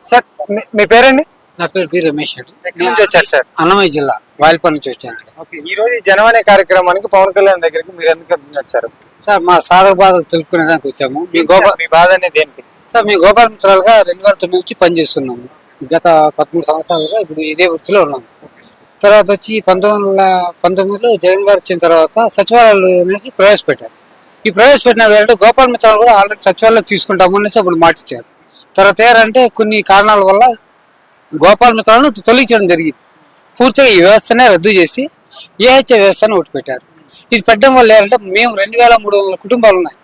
Sir మీ- పేరండి? నా పేరు పి రమేష్ అండి. ఎక్కడి నుంచి వచ్చారు సార్? అన్నమయ్య జిల్లా వాయిల్పల్లి నుంచి వచ్చానండి. ఓకే ఈ రోజు ఈ జనం అనే కార్యక్రమానికి పవన్ కళ్యాణ్ దగ్గరికి మీరు ఎందుకు వచ్చారు? సార్ మా సాధక బాధలు తెలుపుకునేదానికి వచ్చాము. మీ గోపాల్ మీ బాధ అనేది ఏంటి? సార్ మీ గోపాల మిత్రాలుగా రెండు వేల తొమ్మిది నుంచి పనిచేస్తున్నాము. గత పదమూడు సంవత్సరాలుగా ఇప్పుడు ఇదే వృత్తిలో ఉన్నాము. తర్వాత వచ్చి పంతొమ్మిది వందల పంతొమ్మిదిలో జగన్ గారు వచ్చిన తర్వాత సచివాలయాలు అనేది ప్రవేశపెట్టారు. ఈ ప్రవేశపెట్టిన వేరే గోపాల మిత్రాలు కూడా ఆల్రెడీ సచివాలయం తీసుకుంటాము అనేసి అప్పుడు మాటిచ్చారు. తర్వాత ఏంటంటే కొన్ని కారణాల వల్ల గోపాల మిత్రాలను తొలగించడం జరిగింది. పూర్తిగా ఈ వ్యవస్థనే రద్దు చేసి ఏహెచ్ఏ వ్యవస్థను ఒకటి పెట్టారు ఇది పెట్టడం వల్ల ఏంటంటే మేము రెండు వేల మూడు వందల కుటుంబాలు ఉన్నాయి.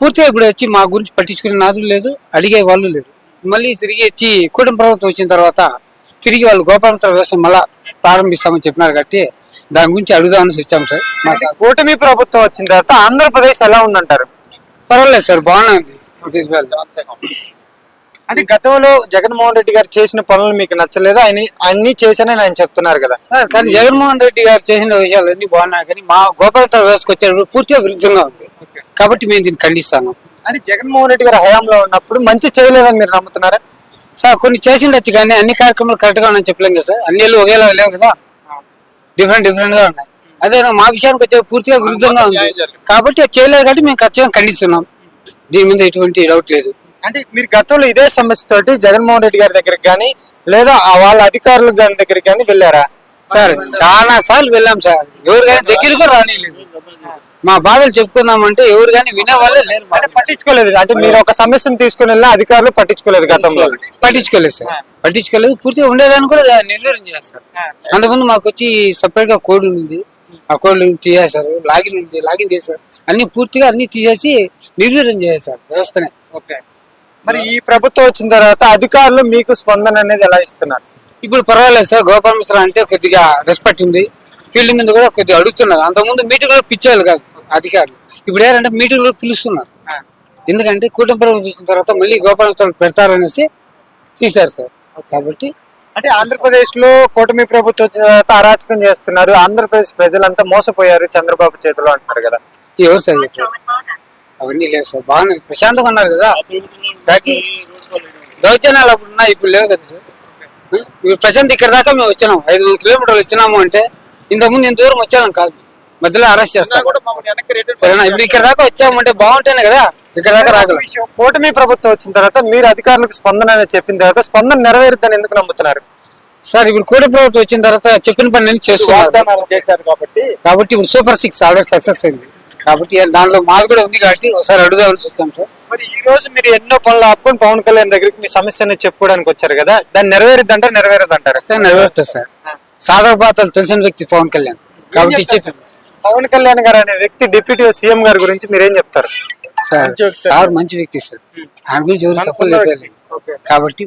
పూర్తిగా ఇప్పుడు వచ్చి మా గురించి పట్టించుకునే నాదులు లేదు అడిగే వాళ్ళు లేరు. మళ్ళీ తిరిగి వచ్చి కుటుంబ ప్రభుత్వం వచ్చిన తర్వాత తిరిగి వాళ్ళు గోపాలంతర వ్యవస్థ మళ్ళా ప్రారంభిస్తామని చెప్పినారు కాబట్టి దాని గురించి అడుగుదామని వచ్చాం సార్. మా సార్. కూటమి ప్రభుత్వం వచ్చిన తర్వాత ఆంధ్రప్రదేశ్ ఎలా ఉందంటారు? పర్వాలేదు సార్ బాగానే ఉంది. అంటే గతంలో జగన్మోహన్ రెడ్డి గారు చేసిన పనులు మీకు నచ్చలేదు? ఆయన అన్ని చేశానని ఆయన చెప్తున్నారు కదా. సార్ కానీ జగన్మోహన్ రెడ్డి గారు చేసిన విషయాలు అన్ని బాగున్నాయి కానీ మా గోపాలంతర వ్యవస్థకు వచ్చేటప్పుడు పూర్తిగా విరుద్ధంగా ఉంది. కాబట్టి మేము దీన్ని ఖండిస్తాను అంటే జగన్మోహన్ రెడ్డి గారు హయాంలో ఉన్నప్పుడు మంచి చేయలేదని మీరు నమ్ముతున్నారా? సార్ కొన్ని చేసిండొచ్చు కానీ అన్ని కార్యక్రమాలు కరెక్ట్గా ఉన్నాయని చెప్పలేం కదా సార్. అన్ని ఒకేలా లేవు కదా. డిఫరెంట్ డిఫరెంట్గా ఉన్నాయి. అదే మా విషయానికి వచ్చే పూర్తిగా విరుద్ధంగా ఉంది. కాబట్టి చేయలేదు కాబట్టి మేము ఖచ్చితంగా ఖండిస్తున్నాం. దీని మీద ఎటువంటి డౌట్ లేదు. అంటే మీరు గతంలో ఇదే సమస్య తోటి జగన్మోహన్ రెడ్డి గారి దగ్గరికి కానీ లేదా వాళ్ళ అధికారుల గారి దగ్గరికి కానీ వెళ్ళారా? సార్ చాలా సార్లు వెళ్ళాం సార్. ఎవరు కానీ దగ్గరకు రానిలేదు మా బాధలు చెప్పుకుందామంటే ఎవరు కానీ వినే వాళ్ళే లేరు అంటే పట్టించుకోలేదు. అంటే మీరు ఒక సమస్యను తీసుకుని వెళ్ళిన అధికారులు పట్టించుకోలేదు గతంలో. పట్టించుకోలేదు. సార్. పట్టించుకోలేదు. పూర్తిగా ఉండేదాన్ని కూడా నిర్వీర్యం చేస్తారు. అంతకుముందు మాకు వచ్చి సపరేట్గా కోడ్ ఉంది. ఆ కోడ్ తీసేశారు లాగిన్ ఉంది. లాగిన్ చేశారు. అన్ని పూర్తిగా అన్ని తీసేసి నిర్వీర్యం చేశారు. వ్యవస్థనే. ఓకే. మరి ఈ ప్రభుత్వం వచ్చిన తర్వాత అధికారులు మీకు స్పందన అనేది ఎలా ఇస్తున్నారు? ఇప్పుడు పర్వాలేదు సార్ గోపాల మిత్ర అంటే కొద్దిగా రెస్పెక్ట్ ఉంది. ఫీల్డ్ మీద కూడా కొద్దిగా అడుగుతున్నారు. అంతకుముందు మీటింగ్లో పిచ్చేవాళ్ళు కాదు అధికారులు. ఇప్పుడు ఏంటంటే మీటింగ్లో పిలుస్తున్నారు. ఎందుకంటే కుటుంబ ప్రభుత్వం చూసిన తర్వాత మళ్ళీ గోపాల మిత్రాలు పెడతారనేసి తీశారు సార్. కాబట్టి అంటే ఆంధ్రప్రదేశ్లో కూటమి ప్రభుత్వం వచ్చిన తర్వాత అరాచకం చేస్తున్నారు. ఆంధ్రప్రదేశ్ ప్రజలంతా మోసపోయారు చంద్రబాబు చేతిలో అంటున్నారు కదా. ఎవరు సార్ చెప్పారు? అవన్నీ లేవు సార్. బాగానే ప్రశాంతంగా ఉన్నారు కదా? దౌర్జన్యాలు అప్పుడు ఉన్నాయి ఇప్పుడు లేవు కదా సార్. ఇప్పుడు ప్రశాంత్ ఇక్కడ దాకా మేము వచ్చినాం. ఐదు వందల కిలోమీటర్లు వచ్చినాము అంటే ఇంతకుముందు ఇంత దూరం వచ్చాను కాదు. మధ్యలో అరెస్ట్ చేస్తాం సరేనా? ఇప్పుడు ఇక్కడ దాకా వచ్చామంటే బాగుంటేనే కదా? ఇక్కడ దాకా రాగలం. కూటమి ప్రభుత్వం వచ్చిన తర్వాత మీరు అధికారులకు స్పందన అనేది చెప్పిన తర్వాత స్పందన నెరవేరుద్దని ఎందుకు నమ్ముతున్నారు? సార్ ఇప్పుడు కూడ ప్రభుత్వం వచ్చిన తర్వాత చెప్పిన పని నేను చేస్తున్నారు కాబట్టి కాబట్టి ఇప్పుడు సూపర్ సిక్స్ ఆల్రెడీ సక్సెస్ అయింది. కాబట్టి దాంట్లో మాది కూడా ఉంది కాబట్టి ఒకసారి అడుగుదామని వచ్చాం సార్. మరి ఈ రోజు మీరు ఎన్నో పనులు ఆపుకొని పవన్ కళ్యాణ్ దగ్గరికి మీ సమస్యని చెప్పుకోవడానికి వచ్చారు కదా దాన్ని నెరవేరుద్ది అంటారు నెరవేరదు అంటారు సార్ నెరవేరుతుంది సార్. సాధక బాధలు తెలిసిన వ్యక్తి పవన్ కళ్యాణ్. కాబట్టి చెప్పాను పవన్ కళ్యాణ్ గారు అనే వ్యక్తి డిప్యూటీ సీఎం గారి గురించి మీరేం చెప్తారు? సార్ సార్ మంచి వ్యక్తి సార్. ఆయన గురించి ఎవరు చెప్పలేదు. కాబట్టి